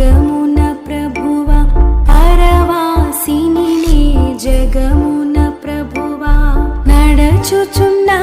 జగమున ప్రభువ పరవాసిని జగమున ప్రభువ నడచుచున్నా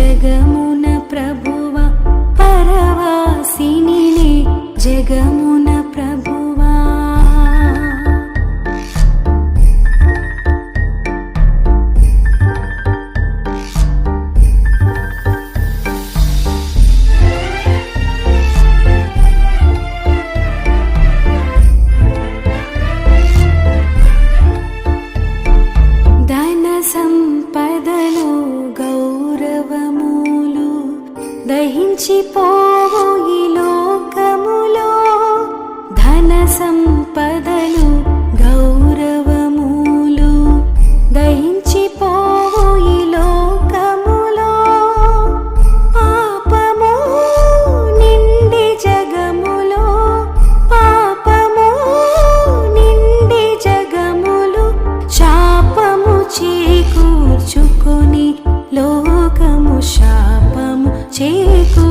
జగము దహించిపోవు ఈ లోకములో ధన సంపదలు గౌరవములు. దహించిపోవు ఈ లోకములో పాపము నిండి జగములో పాపము నిండి జగములు. శాపము చేకూర్చుకొని లోకము శా చేకు